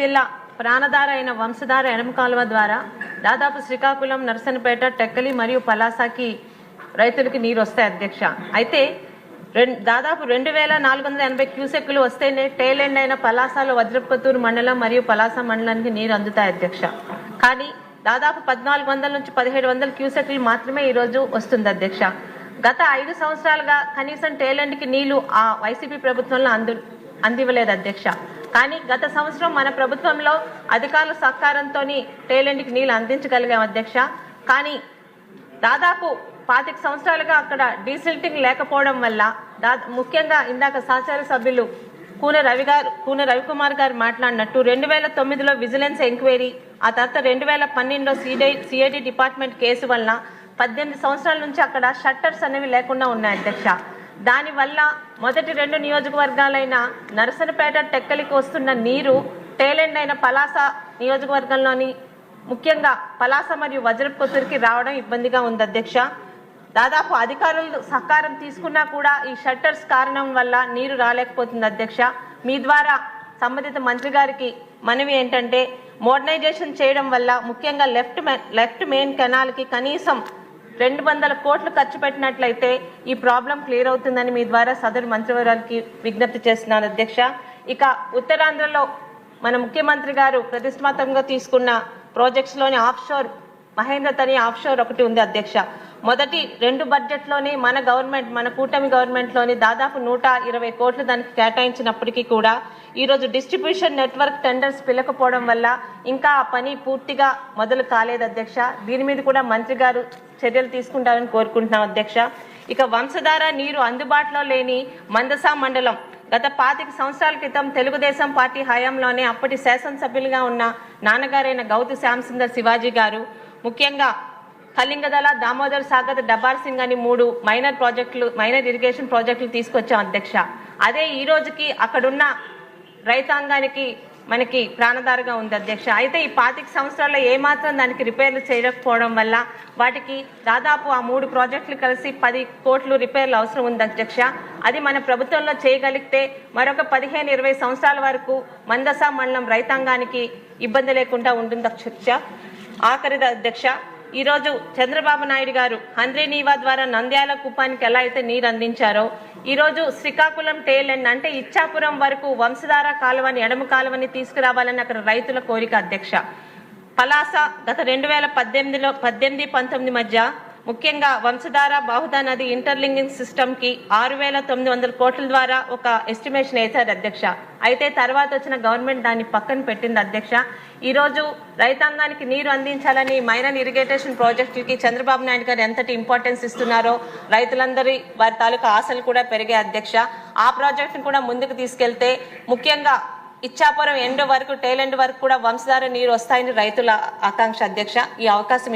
జిల్లా ప్రాణధార అయిన వంశధార ఎడమ కాలువ ద్వారా దాదాపు శ్రీకాకుళం నర్సనపేట టెక్కలి మరియు పలాసకి రైతులకు నీరు వస్తాయి అధ్యక్ష. అయితే రెండు దాదాపు రెండు వేల నాలుగు వందల ఎనభై క్యూసెక్లు వస్తేనే టేల్ ఎండ్ అయిన పలాసలో వజ్రపుత్తూరు మండలం మరియు పలాస మండలానికి నీరు అందుతాయి అధ్యక్ష. కానీ దాదాపు పద్నాలుగు వందల నుంచి పదిహేడు వందల క్యూసెక్లు మాత్రమే ఈరోజు వస్తుంది అధ్యక్ష. గత ఐదు సంవత్సరాలుగా కనీసం టేలెంట్కి నీళ్ళు ఆ వైసీపీ ప్రభుత్వంలో అందు అందివ్వలేదు అధ్యక్ష. కానీ గత సంవత్సరం మన ప్రభుత్వంలో అధికారుల సహకారంతో టేలెంట్కి నీళ్ళు అందించగలిగాం అధ్యక్ష. కానీ దాదాపు పాతిక సంవత్సరాలుగా అక్కడ డీసిల్టింగ్ లేకపోవడం వల్ల దా ముఖ్యంగా ఇందాక సహచార సభ్యులు కూన రవి గారు కూన రవికుమార్ గారు మాట్లాడినట్టు రెండు వేల తొమ్మిదిలో విజిలెన్స్ ఎంక్వైరీ ఆ తర్వాత రెండు వేల పన్నెండులో సిఐ సిఐడి డిపార్ట్మెంట్ కేసు వల్ల పద్దెనిమిది సంవత్సరాల నుంచి అక్కడ షట్టర్స్ అనేవి లేకుండా ఉన్నాయి అధ్యక్ష. దానివల్ల మొదటి రెండు నియోజకవర్గాలైన నరసనపేట టెక్కలికి వస్తున్న నీరు టేలెండ్ అయిన పలాస నియోజకవర్గంలోని ముఖ్యంగా పలాస మరియు వజ్రపుత్రికి రావడం ఇబ్బందిగా ఉంది అధ్యక్ష. దాదాపు అధికారులు సహకారం తీసుకున్నా కూడా ఈ షట్టర్స్ కారణం వల్ల నీరు రాలేకపోతుంది అధ్యక్ష. మీ ద్వారా సంబంధిత మంత్రి గారికి మనవి ఏంటంటే మోడర్నైజేషన్ చేయడం వల్ల ముఖ్యంగా లెఫ్ట్ లెఫ్ట్ మెయిన్ కెనాల్కి కనీసం రెండు వందల కోట్లు ఖర్చు పెట్టినట్లయితే ఈ ప్రాబ్లం క్లియర్ అవుతుందని మీ ద్వారా సదరు మంత్రివర్గానికి విజ్ఞప్తి చేస్తున్నాను అధ్యక్ష. ఇక ఉత్తరాంధ్రలో మన ముఖ్యమంత్రి గారు ప్రతిష్టాత్మకంగా తీసుకున్న ప్రాజెక్ట్స్లోని ఆఫ్షోర్ మహేంద్ర తని ఆఫ్షోర్ ఒకటి ఉంది అధ్యక్ష. మొదటి రెండు బడ్జెట్లోని మన గవర్నమెంట్ మన కూటమి గవర్నమెంట్లోని దాదాపు నూట ఇరవై కోట్లు దానికి కేటాయించినప్పటికీ కూడా ఈరోజు డిస్ట్రిబ్యూషన్ నెట్వర్క్ టెండర్స్ పిలకపోవడం వల్ల ఇంకా ఆ పని పూర్తిగా మొదలు కాలేదు అధ్యక్ష. దీని మీద కూడా మంత్రి గారు చర్యలు తీసుకుంటారని కోరుకుంటున్నాం అధ్యక్ష. ఇక వంశధార నీరు అందుబాటులో లేని మందసా మండలం గత పాతిక సంవత్సరాల క్రితం తెలుగుదేశం పార్టీ హయాంలోనే అప్పటి శాసనసభ్యులుగా ఉన్న నాన్నగారైన గౌతు శ్యాంసుందర్ శివాజీ గారు ముఖ్యంగా కళింగదల దామోదర్ సాగర్ డబార్ సింగ్ అని మూడు మైనర్ ప్రాజెక్టులు మైనర్ ఇరిగేషన్ ప్రాజెక్టులు తీసుకొచ్చాం అధ్యక్ష. అదే ఈ రోజుకి అక్కడున్న రైతాంగానికి మనకి ప్రాణదారుగా ఉంది అధ్యక్ష. అయితే ఈ పాతిక సంవత్సరాల్లో ఏమాత్రం దానికి రిపేర్లు చేయకపోవడం వల్ల వాటికి దాదాపు ఆ మూడు ప్రాజెక్టులు కలిసి పది కోట్లు రిపేర్లు అవసరం ఉంది అధ్యక్ష. అది మన ప్రభుత్వంలో చేయగలిగితే మరొక పదిహేను ఇరవై సంవత్సరాల వరకు మందస మండలం రైతాంగానికి ఇబ్బంది లేకుండా ఉంటుంది అధ్యక్ష. ఆఖరిది అధ్యక్ష ఈరోజు చంద్రబాబు నాయుడు గారు హంద్రీ నీవా ద్వారా నంద్యాల కుప్పానికి ఎలా అయితే నీరు అందించారో ఈరోజు శ్రీకాకుళం టేల్ ఎండ్ అంటే ఇచ్చాపురం వరకు వంశధార కాలువని ఎడమ కాలువని తీసుకురావాలని అక్కడ రైతుల కోరిక అధ్యక్ష. పలాస గత రెండు వేల పద్దెనిమిదిలో పద్దెనిమిది పంతొమ్మిది మధ్య ముఖ్యంగా వంశధార బాహుదా నది ఇంటర్లింకింగ్ సిస్టమ్కి ఆరు వేల తొమ్మిది వందల కోట్ల ద్వారా ఒక ఎస్టిమేషన్ వేశారు అధ్యక్ష. అయితే తర్వాత వచ్చిన గవర్నమెంట్ దాన్ని పక్కన పెట్టింది అధ్యక్ష. ఈరోజు రైతాంగానికి నీరు అందించాలని మైనర్ ఇరిగేటేషన్ ప్రాజెక్టులకి చంద్రబాబు నాయుడు గారు ఎంతటి ఇంపార్టెన్స్ ఇస్తున్నారో రైతులందరి వారి తాలూకా ఆశలు కూడా పెరిగే అధ్యక్ష. ఆ ప్రాజెక్టును కూడా ముందుకు తీసుకెళ్తే ముఖ్యంగా ఇచ్చాపురం ఎండ్ వరకు టేల్ ఎండ్ వరకు కూడా వంశధార నీరు వస్తాయని రైతుల ఆకాంక్ష అధ్యక్ష. ఈ అవకాశం